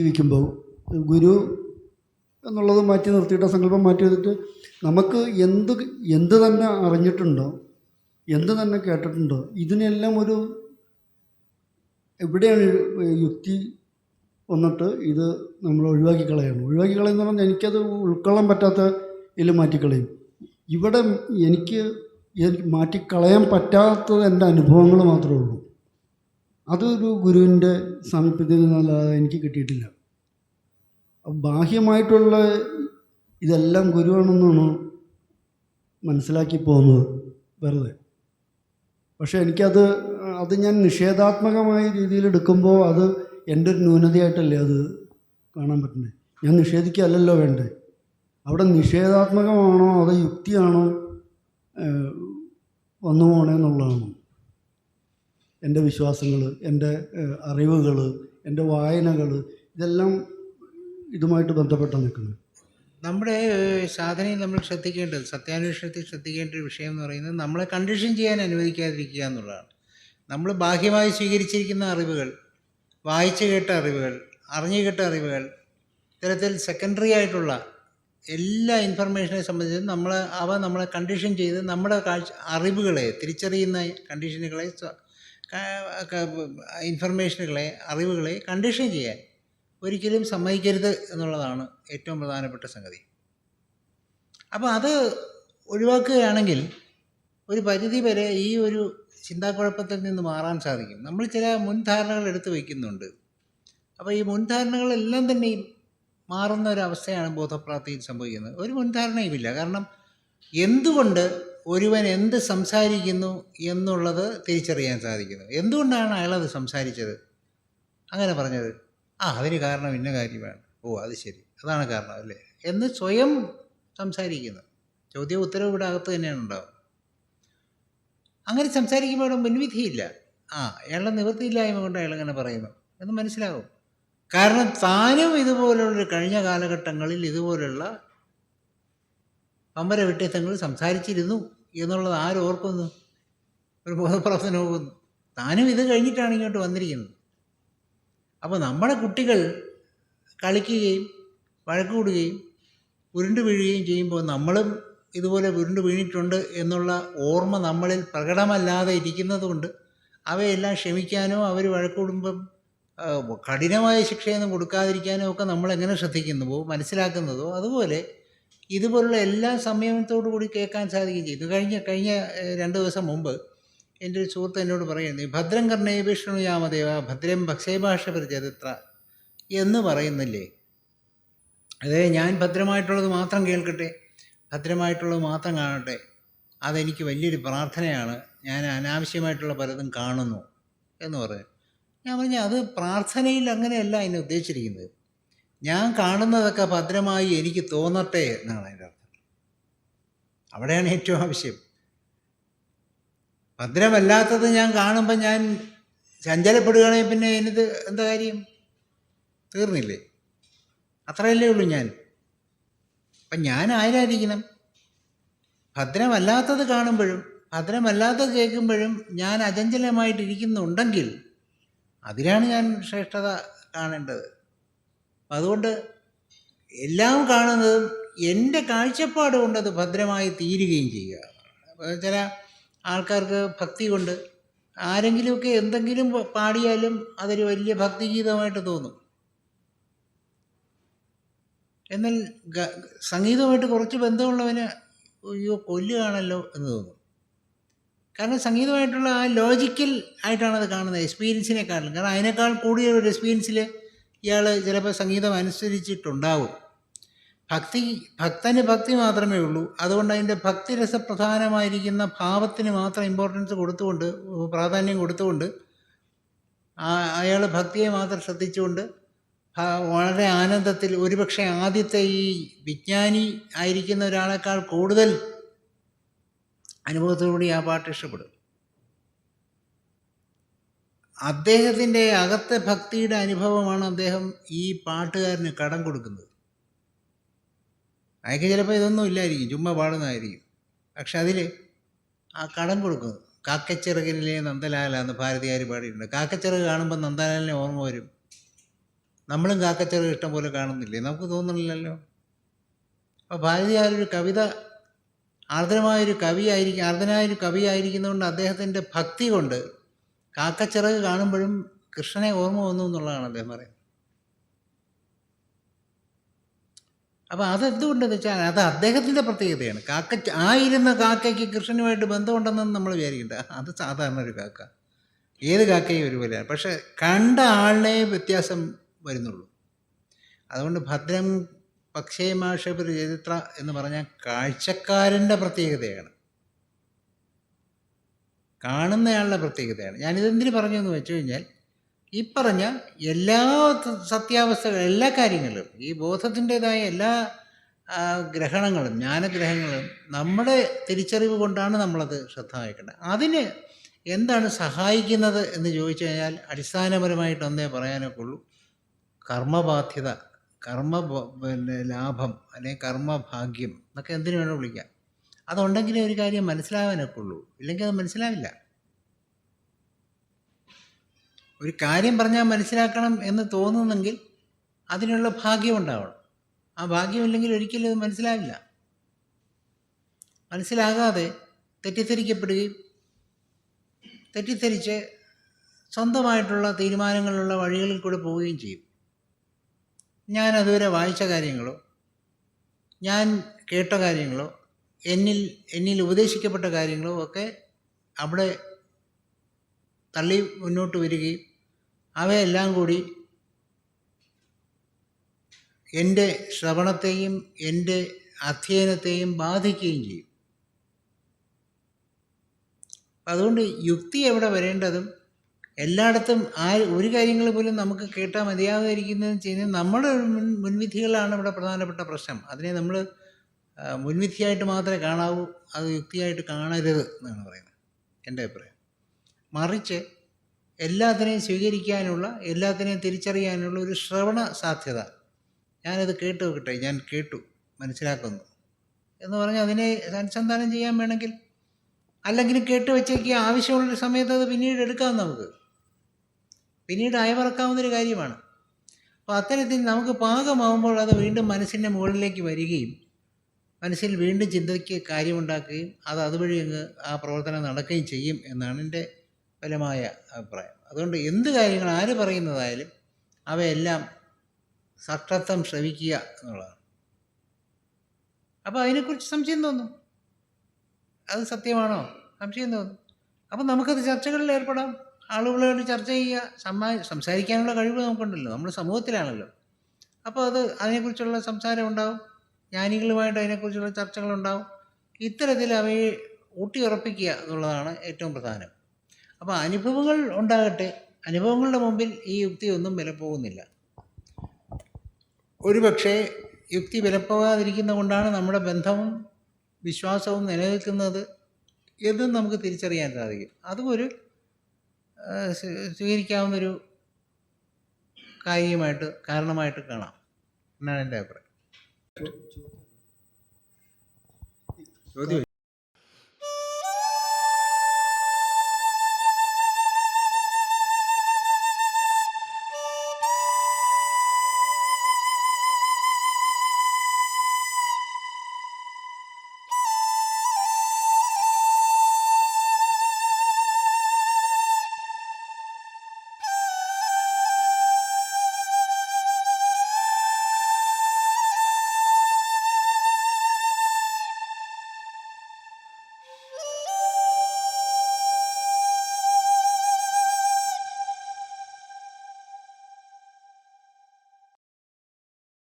ജീവിക്കുമ്പോൾ ഗുരു എന്നുള്ളത് മാറ്റി നിർത്തിയിട്ട് സങ്കല്പം മാറ്റി വെച്ചിട്ട് നമുക്ക് എന്ത് എന്ത് തന്നെ അറിഞ്ഞിട്ടുണ്ടോ എന്ത് തന്നെ കേട്ടിട്ടുണ്ടോ ഇതിനെല്ലാം ഒരു എവിടെയാണ് യുക്തി വന്നിട്ട് ഇത് നമ്മൾ ഒഴിവാക്കി കളയണം ഒഴിവാക്കി കളയുന്ന പറഞ്ഞാൽ എനിക്കത് ഉൾക്കൊള്ളാൻ പറ്റാത്ത ഇതിൽ മാറ്റിക്കളയും. ഇവിടെ എനിക്ക് എനിക്ക് മാറ്റിക്കളയാൻ പറ്റാത്തത് എന്റെ അനുഭവങ്ങൾ മാത്രമേ ഉള്ളൂ. അതൊരു ഗുരുവിന്റെ സാമീപ്യത്തിൽ നിന്നല്ലാതെ എനിക്ക് കിട്ടിയിട്ടില്ല. ബാഹ്യമായിട്ടുള്ള ഇതെല്ലാം ഗുരുവാണെന്നാണ് മനസ്സിലാക്കി പോകുന്നത് വെറുതെ. പക്ഷേ എനിക്കത് അത് ഞാൻ നിഷേധാത്മകമായ രീതിയിൽ എടുക്കുമ്പോൾ അത് എന്റെ ഒരു ന്യൂനതയായിട്ടല്ലേ അത് കാണാൻ പറ്റുന്നത്. ഞാൻ നിഷേധിക്കുകയല്ലല്ലോ വേണ്ടേ അവിടെ നിഷേധാത്മകമാണോ അതോ യുക്തിയാണോ വന്നു പോണേന്നുള്ളതാണ് എന്റെ വിശ്വാസങ്ങൾ എന്റെ അറിവുകൾ എന്റെ വായനകൾ ഇതെല്ലാം ഇതുമായിട്ട് ബന്ധപ്പെട്ട് നിൽക്കുന്നത്? നമ്മുടെ സാധനയിൽ നമ്മൾ ശ്രദ്ധിക്കേണ്ടത് സത്യാന്വേഷണത്തിൽ ശ്രദ്ധിക്കേണ്ട ഒരു വിഷയം എന്ന് പറയുന്നത് നമ്മളെ കണ്ടീഷൻ ചെയ്യാൻ അനുവദിക്കാതിരിക്കുക എന്നുള്ളതാണ്. നമ്മൾ ബാഹ്യമായി സ്വീകരിച്ചിരിക്കുന്ന അറിവുകൾ വായിച്ചു കേട്ട അറിവുകൾ അറിഞ്ഞു കേട്ട അറിവുകൾ ഇത്തരത്തിൽ സെക്കൻഡറി ആയിട്ടുള്ള എല്ലാ ഇൻഫർമേഷനെ സംബന്ധിച്ച് നമ്മൾ അവ നമ്മളെ കണ്ടീഷൻ ചെയ്ത് നമ്മുടെ കാഴ്ച അറിവുകളെ തിരിച്ചറിയുന്ന കണ്ടീഷനുകളെ ഇൻഫർമേഷനുകളെ അറിവുകളെ കണ്ടീഷൻ ചെയ്യാൻ ഒരിക്കലും സമ്മതിക്കരുത് എന്നുള്ളതാണ് ഏറ്റവും പ്രധാനപ്പെട്ട സംഗതി. അപ്പോൾ അത് ഒഴിവാക്കുകയാണെങ്കിൽ ഒരു പരിധി വരെ ഈ ഒരു ചിന്താക്കുഴപ്പത്തിൽ നിന്ന് മാറാൻ സാധിക്കും. നമ്മൾ ചില മുൻധാരണകൾ എടുത്തു വയ്ക്കുന്നുണ്ട്. അപ്പോൾ ഈ മുൻധാരണകളെല്ലാം തന്നെ മാറുന്ന ഒരു അവസ്ഥയാണ് ബോധപ്രാപ്തിയിൽ സംഭവിക്കുന്നത്. ഒരു മുൻധാരണയുമില്ല കാരണം എന്തുകൊണ്ട് ഒരുവൻ എന്ത് സംസാരിക്കുന്നു എന്നുള്ളത് തിരിച്ചറിയാൻ സാധിക്കുന്നു. എന്തുകൊണ്ടാണ് അയാളത് സംസാരിച്ചത്? അങ്ങനെ പറഞ്ഞത്. ആ അതിന് കാരണം ഇന്ന കാര്യമാണ്. ഓ അത് ശരി. അതാണ് കാരണം അല്ലേ? എന്ന് സ്വയം സംസാരിക്കുന്നു ചോദ്യം ഉത്തരവ് ഇവിടെ അകത്ത് തന്നെയാണ് ഉണ്ടാവും അങ്ങനെ സംസാരിക്കുമ്പോൾ ഇവിടെ മുൻവിധിയില്ല. ആ അയാളുടെ നിവൃത്തിയില്ലായ്മ കൊണ്ട് അയാൾ അങ്ങനെ പറയുന്നു. എന്ന് മനസ്സിലാവും കാരണം താനും ഇതുപോലുള്ള കഴിഞ്ഞ കാലഘട്ടങ്ങളിൽ ഇതുപോലുള്ള പമ്പര വിട്ടിത്തങ്ങൾ സംസാരിച്ചിരുന്നു എന്നുള്ളത് ആരോർക്കുന്നു ഒരു ബോധപ്രവർത്തനം പോകുന്നു താനും ഇത് കഴിഞ്ഞിട്ടാണ് ഇങ്ങോട്ട് വന്നിരിക്കുന്നത്. അപ്പോൾ നമ്മുടെ കുട്ടികൾ കളിക്കുകയും വഴക്ക് കൂടുകയും ഉരുണ്ട് വീഴുകയും ചെയ്യുമ്പോൾ നമ്മളും ഇതുപോലെ ഉരുണ്ട് വീണിട്ടുണ്ട് എന്നുള്ള ഓർമ്മ നമ്മളിൽ പ്രകടമല്ലാതെ ഇരിക്കുന്നത് കൊണ്ട് അവയെല്ലാം ക്ഷമിക്കാനോ അവർ വഴക്കൂടുമ്പം കഠിനമായ ശിക്ഷയൊന്നും കൊടുക്കാതിരിക്കാനോ ഒക്കെ നമ്മൾ എങ്ങനെ ശ്രദ്ധിക്കുന്നുവോ മനസ്സിലാക്കുന്നതോ അതുപോലെ ഇതുപോലുള്ള എല്ലാ സംയമനത്തോടു കൂടി കേൾക്കാൻ സാധിക്കുകയും ചെയ്തു. കഴിഞ്ഞ കഴിഞ്ഞ രണ്ട് ദിവസം മുമ്പ് എന്റെ ഒരു സുഹൃത്ത് എന്നോട് പറയുന്നു ഭദ്രം കർണേ വിഷ്ണു യാമദേവ ഭദ്രം ഭക്ഷേഭാഷ പരിചരിത്ര എന്ന് പറയുന്നില്ലേ? അതായത് ഞാൻ ഭദ്രമായിട്ടുള്ളത് മാത്രം കേൾക്കട്ടെ ഭദ്രമായിട്ടുള്ളത് മാത്രം കാണട്ടെ. അതെനിക്ക് വലിയൊരു പ്രാർത്ഥനയാണ് ഞാൻ അനാവശ്യമായിട്ടുള്ള പലതും കാണുന്നു എന്ന് പറയും ഞാൻ പറഞ്ഞു അത് പ്രാർത്ഥനയിൽ അങ്ങനെയല്ല എന്നെ ഉദ്ദേശിച്ചിരിക്കുന്നത്. ഞാൻ കാണുന്നതൊക്കെ ഭദ്രമായി എനിക്ക് തോന്നട്ടെ എന്നാണ് അതിന്റെ അർത്ഥം. അവിടെയാണ് ഏറ്റവും ആവശ്യം. ഭദ്രമല്ലാത്തത് ഞാൻ കാണുമ്പോൾ ഞാൻ ചഞ്ചലപ്പെടുകയാണെങ്കിൽ പിന്നെ എനിത് എന്താ കാര്യം? തീർന്നില്ലേ? അത്രയല്ലേ ഉള്ളൂ ഞാൻ. അപ്പം ഞാൻ ആരായിരിക്കണം? ഭദ്രമല്ലാത്തത് കാണുമ്പോഴും ഭദ്രമല്ലാത്തത് കേൾക്കുമ്പോഴും ഞാൻ അചഞ്ചലമായിട്ടിരിക്കുന്നുണ്ടെങ്കിൽ അതിലാണ് ഞാൻ ശ്രേഷ്ഠത കാണേണ്ടത്. അതുകൊണ്ട് എല്ലാം കാണുന്നതും എന്റെ കാഴ്ചപ്പാട് കൊണ്ടത് ഭദ്രമായി തീരുകയും ചെയ്യുക. ചില ആൾക്കാർക്ക് ഭക്തി കൊണ്ട് ആരെങ്കിലുമൊക്കെ എന്തെങ്കിലും പാടിയാലും അതൊരു വലിയ ഭക്തിഗീതമായിട്ട് തോന്നും. എന്നാൽ സംഗീതമായിട്ട് കുറച്ച് ബന്ധമുള്ളവന് അയ്യോ കൊല്ലുകയാണല്ലോ എന്ന് തോന്നും. കാരണം സംഗീതമായിട്ടുള്ള ആ ലോജിക്കൽ ആയിട്ടാണ് അത് കാണുന്നത് എക്സ്പീരിയൻസിനെക്കാളും കാരണം അതിനേക്കാൾ കൂടിയ ഒരു എക്സ്പീരിയൻസിൽ ഇയാൾ ചിലപ്പോൾ സംഗീതം അനുസരിച്ചിട്ടുണ്ടാവും ഭക്തി ഭക്തന് ഭക്തി മാത്രമേ ഉള്ളൂ. അതുകൊണ്ട് അതിന്റെ ഭക്തിരസപ്രധാനമായിരിക്കുന്ന ഭാവത്തിന് മാത്രം ഇമ്പോർട്ടൻസ് കൊടുത്തുകൊണ്ട് പ്രാധാന്യം കൊടുത്തുകൊണ്ട് അയാൾ ഭക്തിയെ മാത്രം ശ്രദ്ധിച്ചുകൊണ്ട് വളരെ ആനന്ദത്തിൽ ഒരുപക്ഷെ ആദ്യത്തെ ഈ വിജ്ഞാനി ആയിരിക്കുന്ന ഒരാളെക്കാൾ കൂടുതൽ അനുഭവത്തോടുകൂടി ആ പാട്ട് ഇഷ്ടപ്പെടും. അദ്ദേഹത്തിന്റെ അകത്തെ ഭക്തിയുടെ അനുഭവമാണ് അദ്ദേഹം ഈ പാട്ടുകാരന് കടം കൊടുക്കുന്നത്. അയാൾക്ക് ചിലപ്പോൾ ഇതൊന്നും ഇല്ലായിരിക്കും ചുമ്മാ പാടുന്നതായിരിക്കും. പക്ഷെ അതിൽ ആ കടം കൊടുക്കുന്നു കാക്കച്ചിറകിലെ നന്ദലാല എന്ന് ഭാരതിയാർ പാടിയിട്ടുണ്ട്. കാക്കച്ചിറക് കാണുമ്പോൾ നന്ദലാലിനെ ഓർമ്മ വരും. നമ്മളും കാക്കച്ചിറക് ഇഷ്ടം പോലെ കാണുന്നില്ലേ? നമുക്ക് തോന്നുന്നില്ലല്ലോ. അപ്പോൾ ഭാരതിയാരൊരു കവിത ആർദ്രമായൊരു കവിയായിരിക്കും ആർദ്രനായൊരു കവിയായിരിക്കുന്നതുകൊണ്ട് അദ്ദേഹത്തിന്റെ ഭക്തി കൊണ്ട് കാക്കച്ചിറക് കാണുമ്പോഴും കൃഷ്ണനെ ഓർമ്മ വന്നു എന്നുള്ളതാണ് അദ്ദേഹം പറയുന്നത്. അപ്പോൾ അതെന്തുകൊണ്ടെന്ന് വെച്ചാൽ അത് അദ്ദേഹത്തിന്റെ പ്രത്യേകതയാണ്. കാക്ക ആയിരുന്ന കാക്കയ്ക്ക് കൃഷ്ണനുമായിട്ട് ബന്ധമുണ്ടെന്ന് നമ്മൾ വിചാരിക്കണ്ട. അത് സാധാരണ ഒരു കാക്ക. ഏത് കാക്കയും ഒരുപോലെയാണ് പക്ഷെ കണ്ട ആളിനെ വ്യത്യാസം വരുന്നുള്ളൂ. അതുകൊണ്ട് ഭദ്രം പക്ഷേമാഷപുര ചരിത്ര എന്ന് പറഞ്ഞാൽ കാഴ്ചക്കാരന്റെ പ്രത്യേകതയാണ്. കാണുന്നയാളുടെ പ്രത്യേകതയാണ്. ഞാനിതെന്തിനു പറഞ്ഞു എന്ന് വെച്ച് കഴിഞ്ഞാൽ ഈ പറഞ്ഞ എല്ലാ സത്യാവസ്ഥകൾ എല്ലാ കാര്യങ്ങളും ഈ ബോധത്തിന്റെതായ എല്ലാ ഗ്രഹണങ്ങളും ജ്ഞാനഗ്രഹങ്ങളും നമ്മുടെ തിരിച്ചറിവ് കൊണ്ടാണ് നമ്മളത് ശ്രദ്ധ വയ്ക്കേണ്ടത് അതിന് എന്താണ് സഹായിക്കുന്നത് എന്ന് ചോദിച്ചു കഴിഞ്ഞാൽ അടിസ്ഥാനപരമായിട്ട് ഒന്നേ പറയാനൊക്കെ ഉള്ളൂ. കർമ്മബാധ്യത കർമ്മ പിന്നെ ലാഭം അല്ലെങ്കിൽ കർമ്മഭാഗ്യം എന്നൊക്കെ എന്തിനു വേണോ വിളിക്കാം. അതുണ്ടെങ്കിലേ ഒരു കാര്യം മനസ്സിലാവാനൊക്കെ ഉള്ളൂ. ഇല്ലെങ്കിൽ അത് മനസ്സിലാവില്ല. ഒരു കാര്യം പറഞ്ഞാൽ മനസ്സിലാക്കണം എന്ന് തോന്നുന്നെങ്കിൽ അതിനുള്ള ഭാഗ്യം ഉണ്ടാവണം. ആ ഭാഗ്യമില്ലെങ്കിൽ ഒരിക്കലും അത് മനസ്സിലാവില്ല. മനസ്സിലാകാതെ തെറ്റിദ്ധരിക്കപ്പെടുകയും തെറ്റിദ്ധരിച്ച് സ്വന്തമായിട്ടുള്ള തീരുമാനങ്ങളുള്ള വഴികളിൽ കൂടെ പോവുകയും ചെയ്യും. ഞാൻ അതുവരെ വായിച്ച കാര്യങ്ങളോ ഞാൻ കേട്ട കാര്യങ്ങളോ എന്നിൽ എന്നിൽ ഉപദേശിക്കപ്പെട്ട കാര്യങ്ങളോ ഒക്കെ അവിടെ തള്ളി മുന്നോട്ട് വരികയും അവയെല്ലാം കൂടി എന്റെ ശ്രവണത്തെയും എന്റെ അധ്യയനത്തെയും ബാധിക്കുകയും ചെയ്യും. അതുകൊണ്ട് യുക്തി എവിടെ വരേണ്ടതും എല്ലായിടത്തും ആ ഒരു കാര്യങ്ങൾ പോലും നമുക്ക് കേട്ടാൽ മതിയാകാതിരിക്കുന്നതെന്ന് ചെയ്യുന്നത് നമ്മുടെ മുൻ മുൻവിധികളാണ് ഇവിടെ പ്രധാനപ്പെട്ട പ്രശ്നം. അതിനെ നമ്മൾ മുൻവിധിയായിട്ട് മാത്രമേ കാണാവൂ അത് യുക്തിയായിട്ട് കാണരുത് എന്നാണ് പറയുന്നത്. എന്റെ അഭിപ്രായം. മറിച്ച് എല്ലാത്തിനെയും സ്വീകരിക്കാനുള്ള എല്ലാത്തിനെയും തിരിച്ചറിയാനുള്ള ഒരു ശ്രവണ സാധ്യത. ഞാനത് കേട്ടു വെക്കട്ടെ ഞാൻ കേട്ടു മനസ്സിലാക്കുന്നു. എന്ന് പറഞ്ഞാൽ അതിനെ അനുസന്ധാനം ചെയ്യാൻ വേണമെങ്കിൽ അല്ലെങ്കിൽ കേട്ട് വെച്ചേക്ക് ആവശ്യമുള്ള സമയത്ത് അത് പിന്നീട് എടുക്കാം നമുക്ക്. പിന്നീട് അയവിറക്കാവുന്നൊരു കാര്യമാണ്. അപ്പോൾ അത്തരത്തിൽ നമുക്ക് പാകമാകുമ്പോൾ അത് വീണ്ടും മനസ്സിന്റെ മുകളിലേക്ക് വരികയും മനസ്സിൽ വീണ്ടും ചിന്തയ്ക്ക് കാര്യമുണ്ടാക്കുകയും അത് അതുവഴി അങ്ങ് ആ പ്രവർത്തനം നടക്കുകയും ചെയ്യും എന്നാണ് എന്റെ ഫലമായ അഭിപ്രായം. അതുകൊണ്ട് എന്ത് കാര്യങ്ങൾ ആര് പറയുന്നതായാലും അവയെല്ലാം സട്ടർത്ഥം ശ്രവിക്കുക എന്നുള്ളതാണ്. അപ്പോൾ അതിനെക്കുറിച്ച് സംശയം തോന്നും. അത് സത്യമാണോ? സംശയം തോന്നും. അപ്പം നമുക്കത് ചർച്ചകളിൽ ഏർപ്പെടാം. ആളുകളോട് ചർച്ച ചെയ്യുക സമ്മാ സംസാരിക്കാനുള്ള കഴിവ് നമുക്കുണ്ടല്ലോ. നമ്മൾ സമൂഹത്തിലാണല്ലോ. അപ്പോൾ അത് അതിനെക്കുറിച്ചുള്ള സംസാരം ഉണ്ടാവും. ജ്ഞാനികളുമായിട്ട് അതിനെക്കുറിച്ചുള്ള ചർച്ചകളുണ്ടാവും ഇത്തരത്തിൽ അവയെ ഊട്ടിയുറപ്പിക്കുക എന്നുള്ളതാണ് ഏറ്റവും പ്രധാനം. അപ്പോൾ അനുഭവങ്ങൾ ഉണ്ടാകട്ടെ. അനുഭവങ്ങളുടെ മുമ്പിൽ ഈ യുക്തി ഒന്നും വിലപ്പോകുന്നില്ല. ഒരുപക്ഷെ യുക്തി വിലപ്പോകാതിരിക്കുന്ന കൊണ്ടാണ് നമ്മുടെ ബന്ധവും വിശ്വാസവും നിലനിൽക്കുന്നത് എന്നും നമുക്ക് തിരിച്ചറിയാൻ സാധിക്കും. അതും ഒരു സ്വീകരിക്കാവുന്നൊരു കാര്യമായിട്ട് കാരണമായിട്ട് കാണാം. എന്നാണ് എന്റെ അഭിപ്രായം.